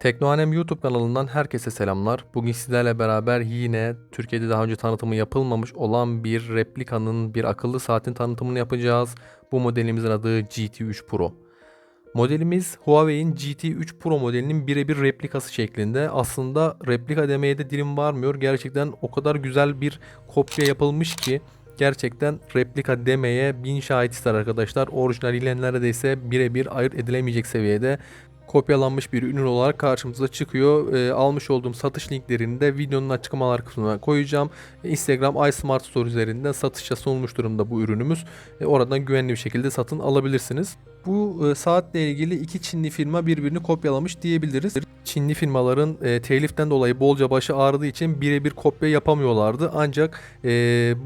Teknoanem YouTube kanalından herkese selamlar. Bugün sizlerle beraber yine Türkiye'de daha önce tanıtımı yapılmamış olan bir replikanın bir akıllı saatin tanıtımını yapacağız. Bu modelimizin adı GT3 Pro. Modelimiz Huawei'in GT3 Pro modelinin birebir replikası şeklinde. Aslında replika demeye de dilim varmıyor. Gerçekten o kadar güzel bir kopya yapılmış ki gerçekten replika demeye bin şahit ister arkadaşlar. Orijinaliyle neredeyse birebir ayırt edilemeyecek seviyede kopyalanmış bir ürün olarak karşımıza çıkıyor. E, almış olduğum satış linklerini de videonun açıklamalar kısmına koyacağım. Instagram iSmart Store üzerinden satışa sunulmuş durumda bu ürünümüz. E, oradan güvenli bir şekilde satın alabilirsiniz. Bu e, saatle ilgili iki Çinli firma birbirini kopyalamış diyebiliriz. Çinli firmaların e, teliften dolayı bolca başı ağrıdığı için birebir kopya yapamıyorlardı. Ancak e,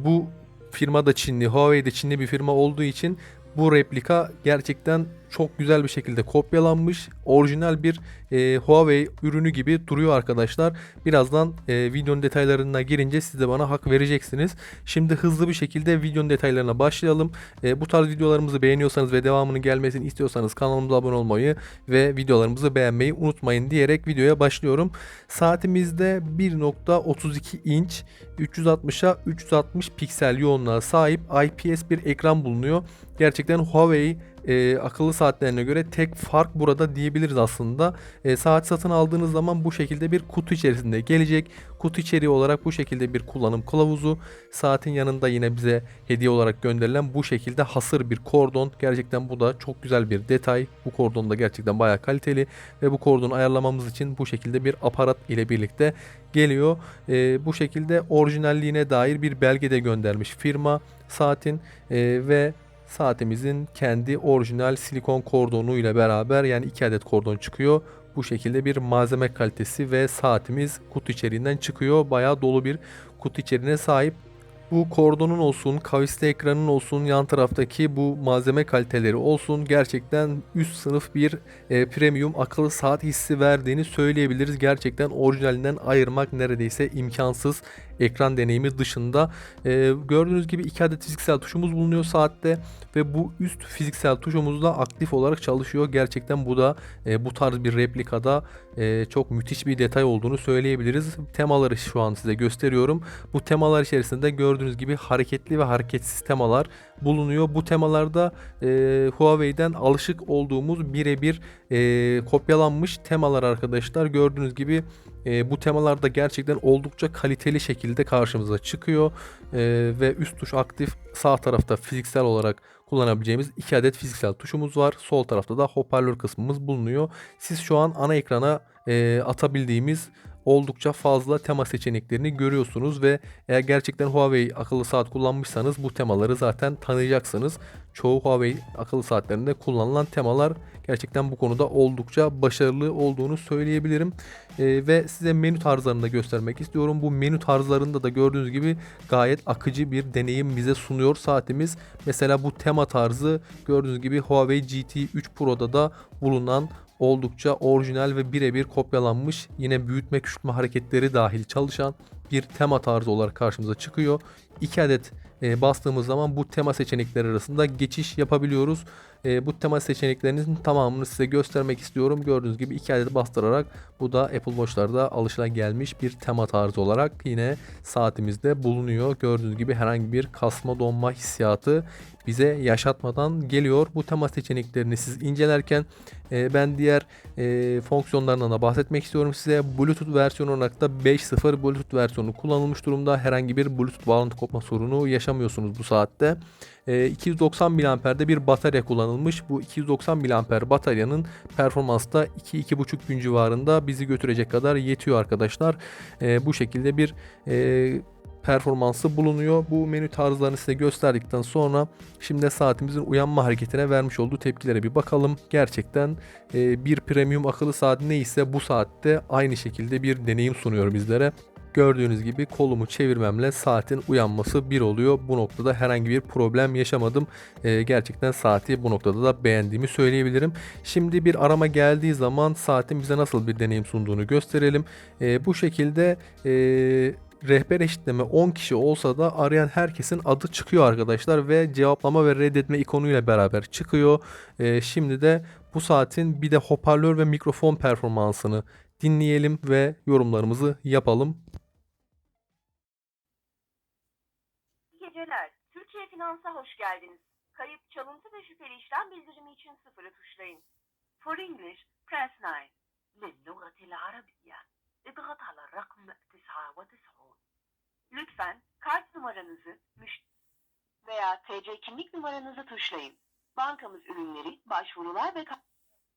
bu firma da Çinli, Huawei de Çinli bir firma olduğu için bu replika gerçekten çok güzel bir şekilde kopyalanmış. Orijinal bir e, Huawei ürünü gibi duruyor arkadaşlar. Birazdan e, videonun detaylarına girince siz de bana hak vereceksiniz. Şimdi hızlı bir şekilde videonun detaylarına başlayalım. E, bu tarz videolarımızı beğeniyorsanız ve devamının gelmesini istiyorsanız kanalımıza abone olmayı ve videolarımızı beğenmeyi unutmayın diyerek videoya başlıyorum. Saatimizde 1.32 inç 360'a 360 piksel yoğunluğa sahip IPS bir ekran bulunuyor. Gerçekten Huawei e, akıllı saatlerine göre tek fark burada diyebiliriz aslında. E, saat satın aldığınız zaman bu şekilde bir kutu içerisinde gelecek. Kutu içeriği olarak bu şekilde bir kullanım kılavuzu. Saatin yanında yine bize hediye olarak gönderilen bu şekilde hasır bir kordon. Gerçekten bu da çok güzel bir detay. Bu kordon da gerçekten bayağı kaliteli ve bu kordonu ayarlamamız için bu şekilde bir aparat ile birlikte geliyor. E, bu şekilde orijinalliğine dair bir belge de göndermiş firma saatin e, ve saatimizin kendi orijinal silikon kordonu ile beraber yani 2 adet kordon çıkıyor. Bu şekilde bir malzeme kalitesi ve saatimiz kutu içeriğinden çıkıyor. Bayağı dolu bir kutu içeriğine sahip. Bu kordonun olsun, kavisli ekranın olsun, yan taraftaki bu malzeme kaliteleri olsun gerçekten üst sınıf bir e, premium akıllı saat hissi verdiğini söyleyebiliriz. Gerçekten orijinalinden ayırmak neredeyse imkansız ekran deneyimi dışında. E, gördüğünüz gibi iki adet fiziksel tuşumuz bulunuyor saatte ve bu üst fiziksel tuşumuz da aktif olarak çalışıyor. Gerçekten bu da e, bu tarz bir replikada e, çok müthiş bir detay olduğunu söyleyebiliriz. Temaları şu an size gösteriyorum. Bu temalar içerisinde gördüğünüz gibi hareketli ve hareketsiz temalar bulunuyor. Bu temalarda e, Huawei'den alışık olduğumuz birebir e, kopyalanmış temalar arkadaşlar. Gördüğünüz gibi e, bu temalarda gerçekten oldukça kaliteli şekilde karşımıza çıkıyor e, ve üst tuş aktif sağ tarafta fiziksel olarak kullanabileceğimiz iki adet fiziksel tuşumuz var. Sol tarafta da hoparlör kısmımız bulunuyor. Siz şu an ana ekrana e, atabildiğimiz oldukça fazla tema seçeneklerini görüyorsunuz ve eğer gerçekten Huawei akıllı saat kullanmışsanız bu temaları zaten tanıyacaksınız. Çoğu Huawei akıllı saatlerinde kullanılan temalar gerçekten bu konuda oldukça başarılı olduğunu söyleyebilirim. Ee, ve size menü tarzlarını da göstermek istiyorum. Bu menü tarzlarında da gördüğünüz gibi gayet akıcı bir deneyim bize sunuyor saatimiz. Mesela bu tema tarzı gördüğünüz gibi Huawei GT3 Pro'da da bulunan oldukça orijinal ve birebir kopyalanmış yine büyütme küçültme hareketleri dahil çalışan bir tema tarzı olarak karşımıza çıkıyor. 2 adet e, bastığımız zaman bu tema seçenekleri arasında geçiş yapabiliyoruz. E, bu tema seçeneklerinin tamamını size göstermek istiyorum. Gördüğünüz gibi 2 adet bastırarak bu da Apple Watch'larda alışılagelmiş bir tema tarzı olarak yine saatimizde bulunuyor. Gördüğünüz gibi herhangi bir kasma donma hissiyatı bize yaşatmadan geliyor. Bu tema seçeneklerini siz incelerken e, ben diğer e, fonksiyonlarından da bahsetmek istiyorum size. Bluetooth versiyonu olarak da 5.0 Bluetooth versiyonu kullanılmış durumda. Herhangi bir Bluetooth bağlantı kopma sorunu yaşamıyorsunuz bu saatte. E, 290 mAh'de bir batarya kullanılmış. Bu 290 mAh bataryanın performansı da 2-2,5 gün civarında bizi götürecek kadar yetiyor arkadaşlar. E, bu şekilde bir e, performansı bulunuyor. Bu menü tarzlarını size gösterdikten sonra şimdi saatimizin uyanma hareketine vermiş olduğu tepkilere bir bakalım. Gerçekten e, bir premium akıllı saat neyse bu saatte aynı şekilde bir deneyim sunuyor bizlere. Gördüğünüz gibi kolumu çevirmemle saatin uyanması bir oluyor. Bu noktada herhangi bir problem yaşamadım. Ee, gerçekten saati bu noktada da beğendiğimi söyleyebilirim. Şimdi bir arama geldiği zaman saatin bize nasıl bir deneyim sunduğunu gösterelim. Ee, bu şekilde e, rehber eşitleme 10 kişi olsa da arayan herkesin adı çıkıyor arkadaşlar ve cevaplama ve reddetme ikonuyla beraber çıkıyor. Ee, şimdi de bu saatin bir de hoparlör ve mikrofon performansını dinleyelim ve yorumlarımızı yapalım. Finans'a hoş geldiniz. Kayıp, çalıntı ve şüpheli işlem bildirimi için sıfırı tuşlayın. For English, press 9. للغة العربية اضغط على الرقم 99. Lütfen kart numaranızı, müş veya TC kimlik numaranızı tuşlayın. Bankamız ürünleri, başvurular ve kart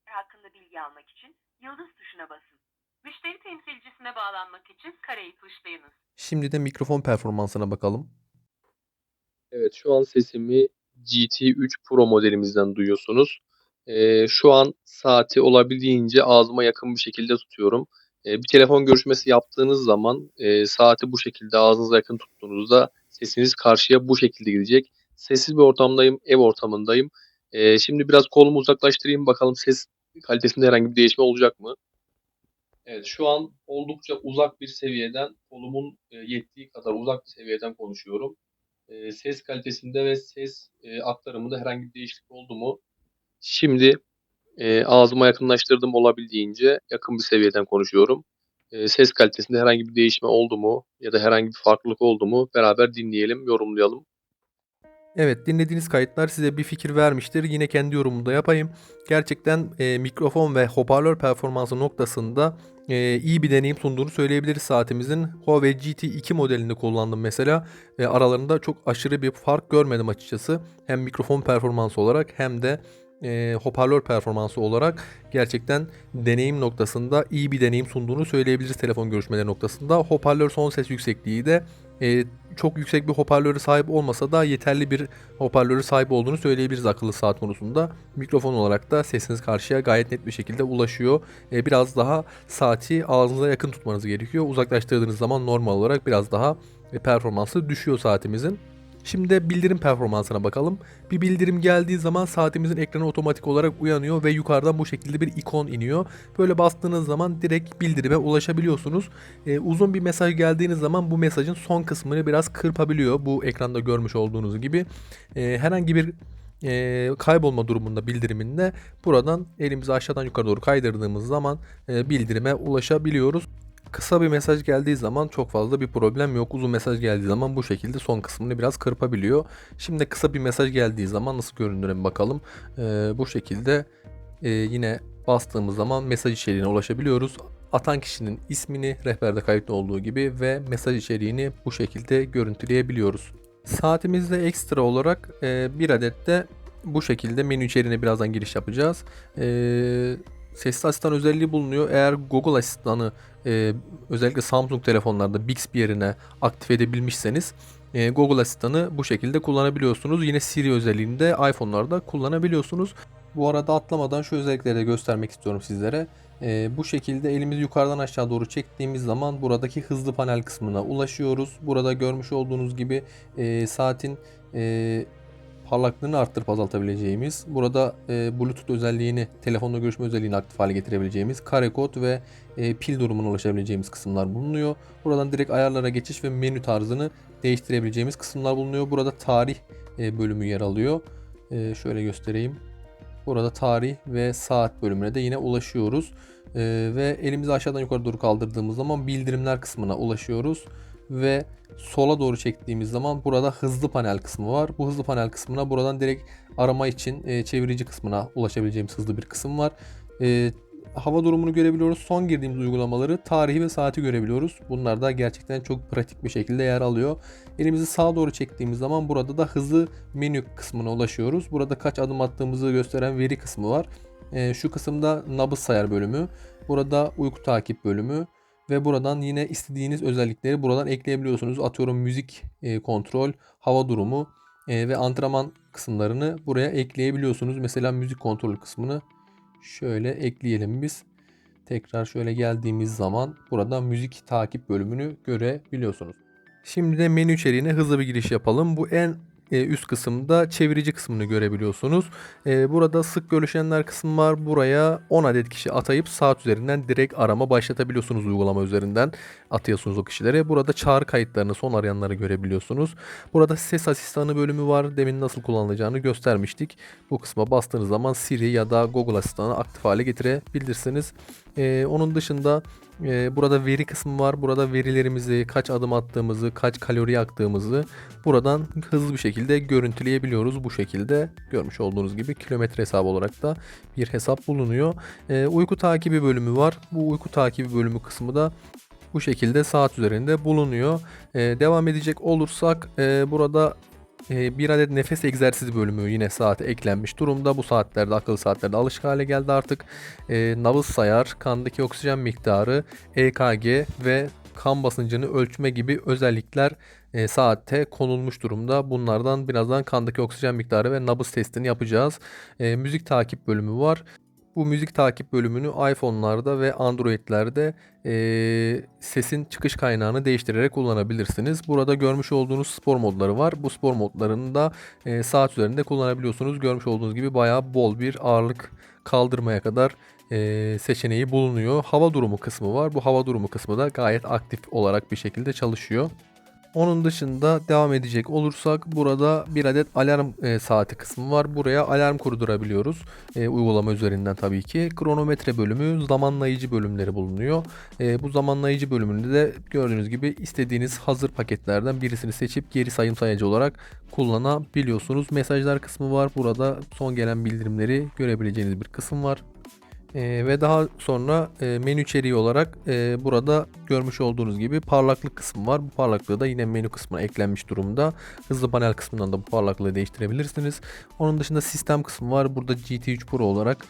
hakkında bilgi almak için yıldız tuşuna basın. Müşteri temsilcisine bağlanmak için kareyi tuşlayınız. Şimdi de mikrofon performansına bakalım. Evet şu an sesimi GT3 Pro modelimizden duyuyorsunuz. Ee, şu an saati olabildiğince ağzıma yakın bir şekilde tutuyorum. Ee, bir telefon görüşmesi yaptığınız zaman e, saati bu şekilde ağzınıza yakın tuttuğunuzda sesiniz karşıya bu şekilde gidecek. Sessiz bir ortamdayım, ev ortamındayım. Ee, şimdi biraz kolumu uzaklaştırayım bakalım ses kalitesinde herhangi bir değişme olacak mı? Evet şu an oldukça uzak bir seviyeden, kolumun yettiği kadar uzak bir seviyeden konuşuyorum e, ses kalitesinde ve ses e, aktarımında herhangi bir değişiklik oldu mu? Şimdi e, ağzıma yakınlaştırdım olabildiğince yakın bir seviyeden konuşuyorum. E, ses kalitesinde herhangi bir değişme oldu mu ya da herhangi bir farklılık oldu mu beraber dinleyelim, yorumlayalım. Evet dinlediğiniz kayıtlar size bir fikir vermiştir. Yine kendi yorumumu da yapayım. Gerçekten e, mikrofon ve hoparlör performansı noktasında e, iyi bir deneyim sunduğunu söyleyebiliriz saatimizin. Huawei GT2 modelini kullandım mesela. E, aralarında çok aşırı bir fark görmedim açıkçası. Hem mikrofon performansı olarak hem de e, hoparlör performansı olarak gerçekten deneyim noktasında iyi bir deneyim sunduğunu söyleyebiliriz telefon görüşmeleri noktasında. Hoparlör son ses yüksekliği de e, çok yüksek bir hoparlörü sahip olmasa da yeterli bir hoparlörü sahip olduğunu söyleyebiliriz akıllı saat konusunda. Mikrofon olarak da sesiniz karşıya gayet net bir şekilde ulaşıyor. E, biraz daha saati ağzınıza yakın tutmanız gerekiyor. Uzaklaştırdığınız zaman normal olarak biraz daha e, performansı düşüyor saatimizin. Şimdi de bildirim performansına bakalım. Bir bildirim geldiği zaman saatimizin ekranı otomatik olarak uyanıyor ve yukarıdan bu şekilde bir ikon iniyor. Böyle bastığınız zaman direkt bildirime ulaşabiliyorsunuz. Ee, uzun bir mesaj geldiğiniz zaman bu mesajın son kısmını biraz kırpabiliyor. Bu ekranda görmüş olduğunuz gibi. Ee, herhangi bir e, kaybolma durumunda bildiriminde buradan elimizi aşağıdan yukarı doğru kaydırdığımız zaman e, bildirime ulaşabiliyoruz. Kısa bir mesaj geldiği zaman çok fazla bir problem yok. Uzun mesaj geldiği zaman bu şekilde son kısmını biraz kırpabiliyor. Şimdi kısa bir mesaj geldiği zaman nasıl göründüğüne bakalım. Ee, bu şekilde e, yine bastığımız zaman mesaj içeriğine ulaşabiliyoruz. Atan kişinin ismini rehberde kayıtlı olduğu gibi ve mesaj içeriğini bu şekilde görüntüleyebiliyoruz. Saatimizde ekstra olarak e, bir adet de bu şekilde menü içeriğine birazdan giriş yapacağız. Ee, sesli asistan özelliği bulunuyor. Eğer Google asistanı e, özellikle Samsung telefonlarda Bixby yerine aktif edebilmişseniz e, Google asistanı bu şekilde kullanabiliyorsunuz. Yine Siri özelliğini de iPhone'larda kullanabiliyorsunuz. Bu arada atlamadan şu özellikleri de göstermek istiyorum sizlere. E, bu şekilde elimizi yukarıdan aşağı doğru çektiğimiz zaman buradaki hızlı panel kısmına ulaşıyoruz. Burada görmüş olduğunuz gibi e, saatin e, parlaklığını arttırıp azaltabileceğimiz, burada e, Bluetooth özelliğini, telefonla görüşme özelliğini aktif hale getirebileceğimiz, kare kod ve e, pil durumuna ulaşabileceğimiz kısımlar bulunuyor. Buradan direkt ayarlara geçiş ve menü tarzını değiştirebileceğimiz kısımlar bulunuyor. Burada tarih e, bölümü yer alıyor. E, şöyle göstereyim. Burada tarih ve saat bölümüne de yine ulaşıyoruz. E, ve elimizi aşağıdan yukarı doğru kaldırdığımız zaman bildirimler kısmına ulaşıyoruz ve sola doğru çektiğimiz zaman burada hızlı panel kısmı var. Bu hızlı panel kısmına buradan direkt arama için e, çevirici kısmına ulaşabileceğimiz hızlı bir kısım var. E, hava durumunu görebiliyoruz. Son girdiğimiz uygulamaları, tarihi ve saati görebiliyoruz. Bunlar da gerçekten çok pratik bir şekilde yer alıyor. Elimizi sağa doğru çektiğimiz zaman burada da hızlı menü kısmına ulaşıyoruz. Burada kaç adım attığımızı gösteren veri kısmı var. E, şu kısımda nabız sayar bölümü. Burada uyku takip bölümü ve buradan yine istediğiniz özellikleri buradan ekleyebiliyorsunuz. Atıyorum müzik e, kontrol, hava durumu e, ve antrenman kısımlarını buraya ekleyebiliyorsunuz. Mesela müzik kontrol kısmını şöyle ekleyelim biz. Tekrar şöyle geldiğimiz zaman burada müzik takip bölümünü görebiliyorsunuz. Şimdi de menü içeriğine hızlı bir giriş yapalım. Bu en üst kısımda çevirici kısmını görebiliyorsunuz. E, burada sık görüşenler kısmı var. Buraya 10 adet kişi atayıp saat üzerinden direkt arama başlatabiliyorsunuz uygulama üzerinden. Atıyorsunuz o kişilere. Burada çağrı kayıtlarını, son arayanları görebiliyorsunuz. Burada ses asistanı bölümü var. Demin nasıl kullanılacağını göstermiştik. Bu kısma bastığınız zaman Siri ya da Google asistanı aktif hale getirebilirsiniz. E, onun dışında e, burada veri kısmı var. Burada verilerimizi, kaç adım attığımızı, kaç kalori yaktığımızı buradan hızlı bir şekilde görüntüleyebiliyoruz. Bu şekilde görmüş olduğunuz gibi kilometre hesabı olarak da bir hesap bulunuyor. E, uyku takibi bölümü var. Bu uyku takibi bölümü kısmı da bu şekilde saat üzerinde bulunuyor. E, devam edecek olursak e, burada bir adet nefes egzersizi bölümü yine saate eklenmiş durumda. Bu saatlerde akıllı saatlerde alışık hale geldi artık. E, nabız sayar, kandaki oksijen miktarı, EKG ve kan basıncını ölçme gibi özellikler e, saatte konulmuş durumda. Bunlardan birazdan kandaki oksijen miktarı ve nabız testini yapacağız. E, müzik takip bölümü var. Bu müzik takip bölümünü iPhone'larda ve Android'lerde e, sesin çıkış kaynağını değiştirerek kullanabilirsiniz. Burada görmüş olduğunuz spor modları var. Bu spor modlarını da e, saat üzerinde kullanabiliyorsunuz. Görmüş olduğunuz gibi bayağı bol bir ağırlık kaldırmaya kadar e, seçeneği bulunuyor. Hava durumu kısmı var. Bu hava durumu kısmı da gayet aktif olarak bir şekilde çalışıyor. Onun dışında devam edecek olursak burada bir adet alarm e, saati kısmı var. Buraya alarm kurdurabiliyoruz. E, uygulama üzerinden tabii ki. Kronometre bölümü, zamanlayıcı bölümleri bulunuyor. E, bu zamanlayıcı bölümünde de gördüğünüz gibi istediğiniz hazır paketlerden birisini seçip geri sayım sayacı olarak kullanabiliyorsunuz. Mesajlar kısmı var. Burada son gelen bildirimleri görebileceğiniz bir kısım var. Ee, ve daha sonra e, menü içeriği olarak e, burada görmüş olduğunuz gibi parlaklık kısmı var. Bu parlaklığı da yine menü kısmına eklenmiş durumda. Hızlı panel kısmından da bu parlaklığı değiştirebilirsiniz. Onun dışında sistem kısmı var. Burada GT3 Pro olarak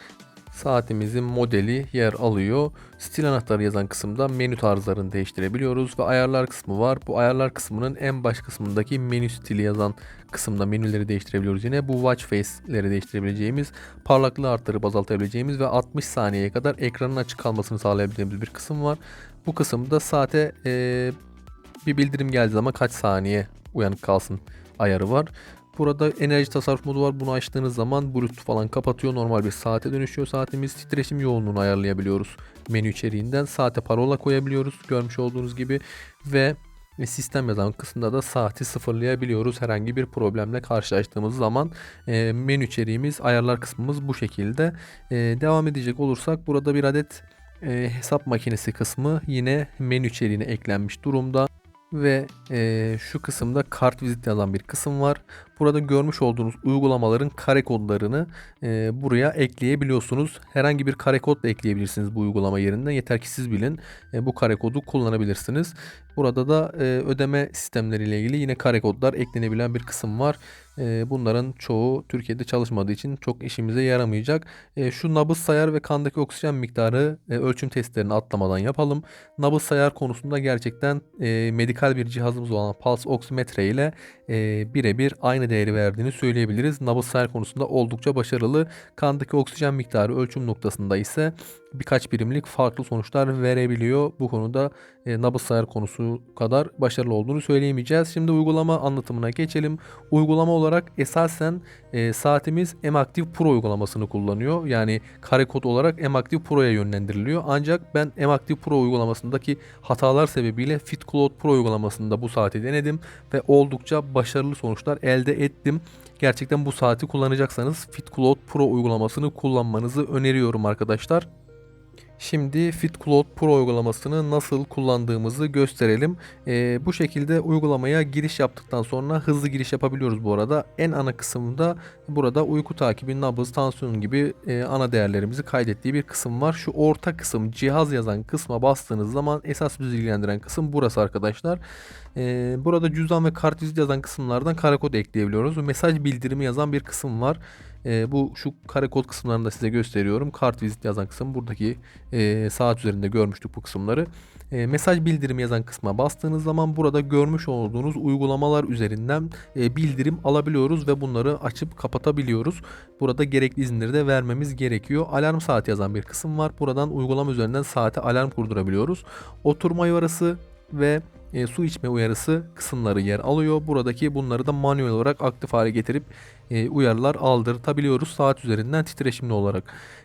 saatimizin modeli yer alıyor. Stil anahtarı yazan kısımda menü tarzlarını değiştirebiliyoruz ve ayarlar kısmı var. Bu ayarlar kısmının en baş kısmındaki menü stili yazan kısımda menüleri değiştirebiliyoruz. Yine bu watch face'leri değiştirebileceğimiz, parlaklığı arttırıp azaltabileceğimiz ve 60 saniyeye kadar ekranın açık kalmasını sağlayabileceğimiz bir kısım var. Bu kısımda saate eee, bir bildirim geldiği zaman kaç saniye uyanık kalsın ayarı var. Burada enerji tasarruf modu var. Bunu açtığınız zaman Bluetooth falan kapatıyor. Normal bir saate dönüşüyor saatimiz. Titreşim yoğunluğunu ayarlayabiliyoruz. Menü içeriğinden saate parola koyabiliyoruz. Görmüş olduğunuz gibi ve sistem yazan kısımda da saati sıfırlayabiliyoruz. Herhangi bir problemle karşılaştığımız zaman e, menü içeriğimiz, ayarlar kısmımız bu şekilde. E, devam edecek olursak burada bir adet e, hesap makinesi kısmı yine menü içeriğine eklenmiş durumda ve eee, şu kısımda kart vizit yazan bir kısım var. Burada görmüş olduğunuz uygulamaların kare kodlarını eee, buraya ekleyebiliyorsunuz. Herhangi bir kare kod da ekleyebilirsiniz bu uygulama yerinden. Yeter ki siz bilin. E, bu kare kodu kullanabilirsiniz. Burada da e, ödeme sistemleriyle ilgili yine kare kodlar eklenebilen bir kısım var. E, bunların çoğu Türkiye'de çalışmadığı için çok işimize yaramayacak. E, şu nabız sayar ve kandaki oksijen miktarı e, ölçüm testlerini atlamadan yapalım. Nabız sayar konusunda gerçekten e, medikal bir cihazımız olan pulse oksimetre ile e, birebir aynı değeri verdiğini söyleyebiliriz. Nabız konusunda oldukça başarılı. Kandaki oksijen miktarı ölçüm noktasında ise birkaç birimlik farklı sonuçlar verebiliyor. Bu konuda e, nabız sayar konusu kadar başarılı olduğunu söyleyemeyeceğiz. Şimdi uygulama anlatımına geçelim. Uygulama olarak esasen e, saatimiz M-Active Pro uygulamasını kullanıyor. Yani kare kod olarak M-Active Pro'ya yönlendiriliyor. Ancak ben M-Active Pro uygulamasındaki hatalar sebebiyle FitCloud Pro uygulamasında bu saati denedim ve oldukça başarılı sonuçlar elde ettim. Gerçekten bu saati kullanacaksanız FitCloud Pro uygulamasını kullanmanızı öneriyorum arkadaşlar. Şimdi FitCloud Pro uygulamasını nasıl kullandığımızı gösterelim. Ee, bu şekilde uygulamaya giriş yaptıktan sonra hızlı giriş yapabiliyoruz bu arada. En ana kısımda burada uyku takibi, nabız, tansiyon gibi e, ana değerlerimizi kaydettiği bir kısım var. Şu orta kısım cihaz yazan kısma bastığınız zaman esas bizi ilgilendiren kısım burası arkadaşlar. Ee, burada cüzdan ve kart yazan kısımlardan kare kod ekleyebiliyoruz. Mesaj bildirimi yazan bir kısım var. Ee, bu şu kare kod kısımlarını da size gösteriyorum. Kart vizit yazan kısım buradaki e, saat üzerinde görmüştük bu kısımları. E, mesaj bildirimi yazan kısma bastığınız zaman burada görmüş olduğunuz uygulamalar üzerinden e, bildirim alabiliyoruz ve bunları açıp kapatabiliyoruz. Burada gerekli izinleri de vermemiz gerekiyor. Alarm saati yazan bir kısım var. Buradan uygulama üzerinden saate alarm kurdurabiliyoruz. Oturma yuvarası ve e, su içme uyarısı kısımları yer alıyor. Buradaki bunları da manuel olarak aktif hale getirip e, uyarılar aldırtabiliyoruz saat üzerinden titreşimli olarak.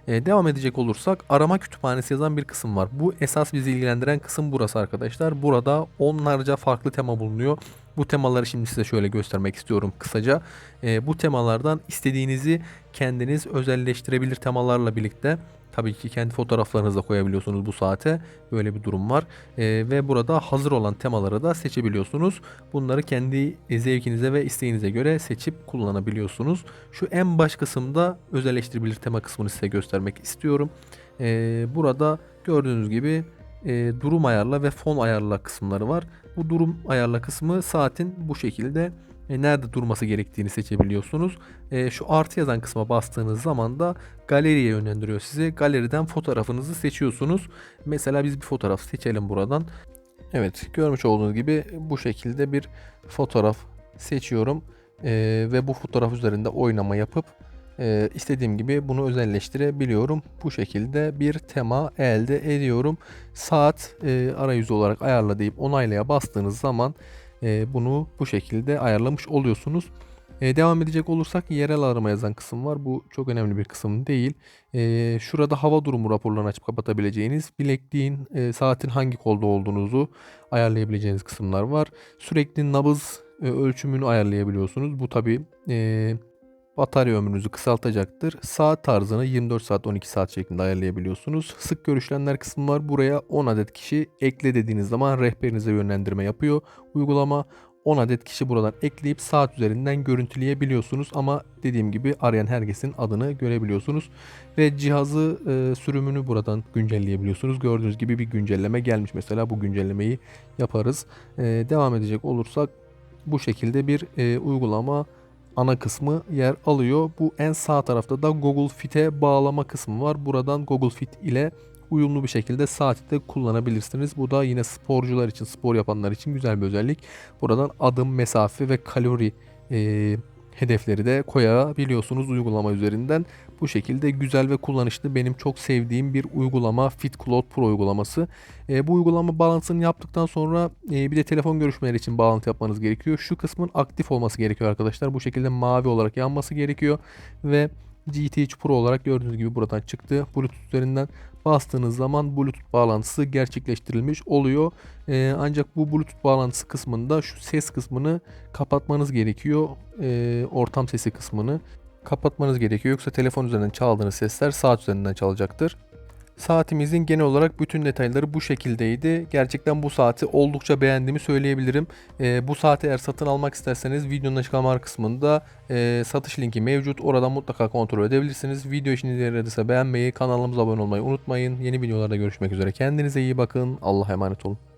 E, devam edecek olursak arama kütüphanesi yazan bir kısım var. Bu esas bizi ilgilendiren kısım burası arkadaşlar. Burada onlarca farklı tema bulunuyor. Bu temaları şimdi size şöyle göstermek istiyorum kısaca. E, bu temalardan istediğinizi kendiniz özelleştirebilir temalarla birlikte. Tabii ki kendi fotoğraflarınızı da koyabiliyorsunuz bu saate. Böyle bir durum var. E, ve burada hazır olan temaları da seçebiliyorsunuz. Bunları kendi zevkinize ve isteğinize göre seçip kullanabiliyorsunuz. Şu en baş kısımda özelleştirebilir tema kısmını size göstermek istiyorum. E, burada gördüğünüz gibi e, durum ayarla ve fon ayarla kısımları var. Bu durum ayarla kısmı saatin bu şekilde e, nerede durması gerektiğini seçebiliyorsunuz. E, şu artı yazan kısma bastığınız zaman da galeriye yönlendiriyor sizi. Galeriden fotoğrafınızı seçiyorsunuz. Mesela biz bir fotoğraf seçelim buradan. Evet görmüş olduğunuz gibi bu şekilde bir fotoğraf seçiyorum. E, ve bu fotoğraf üzerinde oynama yapıp e, istediğim gibi bunu özelleştirebiliyorum. Bu şekilde bir tema elde ediyorum. Saat e, arayüzü olarak ayarla deyip onaylaya bastığınız zaman e, bunu bu şekilde ayarlamış oluyorsunuz. E, devam edecek olursak yerel arama yazan kısım var. Bu çok önemli bir kısım değil. E, şurada hava durumu raporlarını açıp kapatabileceğiniz, bilekliğin, e, saatin hangi kolda olduğunuzu ayarlayabileceğiniz kısımlar var. Sürekli nabız e, ölçümünü ayarlayabiliyorsunuz. Bu tabi e, batarya ömrünüzü kısaltacaktır. Saat tarzını 24 saat 12 saat şeklinde ayarlayabiliyorsunuz. Sık görüşülenler kısmı var. Buraya 10 adet kişi ekle dediğiniz zaman rehberinize yönlendirme yapıyor. Uygulama 10 adet kişi buradan ekleyip saat üzerinden görüntüleyebiliyorsunuz ama dediğim gibi arayan herkesin adını görebiliyorsunuz ve cihazı e, sürümünü buradan güncelleyebiliyorsunuz. Gördüğünüz gibi bir güncelleme gelmiş mesela bu güncellemeyi yaparız. E, devam edecek olursak bu şekilde bir e, uygulama ana kısmı yer alıyor. Bu en sağ tarafta da Google Fit'e bağlama kısmı var. Buradan Google Fit ile uyumlu bir şekilde saati de kullanabilirsiniz. Bu da yine sporcular için, spor yapanlar için güzel bir özellik. Buradan adım, mesafe ve kalori e, hedefleri de koyabiliyorsunuz uygulama üzerinden. Bu şekilde güzel ve kullanışlı benim çok sevdiğim bir uygulama Fit Cloud Pro uygulaması. E, bu uygulama bağlantısını yaptıktan sonra e, bir de telefon görüşmeleri için bağlantı yapmanız gerekiyor. Şu kısmın aktif olması gerekiyor arkadaşlar. Bu şekilde mavi olarak yanması gerekiyor ve GT3 Pro olarak gördüğünüz gibi buradan çıktı. Bluetooth üzerinden bastığınız zaman Bluetooth bağlantısı gerçekleştirilmiş oluyor. Ee, ancak bu Bluetooth bağlantısı kısmında şu ses kısmını kapatmanız gerekiyor. Ee, ortam sesi kısmını kapatmanız gerekiyor. Yoksa telefon üzerinden çaldığınız sesler saat üzerinden çalacaktır. Saatimizin genel olarak bütün detayları bu şekildeydi. Gerçekten bu saati oldukça beğendiğimi söyleyebilirim. Ee, bu saati eğer satın almak isterseniz videonun açıklamalar kısmında e, satış linki mevcut. Oradan mutlaka kontrol edebilirsiniz. Video işinize yaradıysa beğenmeyi, kanalımıza abone olmayı unutmayın. Yeni videolarda görüşmek üzere. Kendinize iyi bakın. Allah'a emanet olun.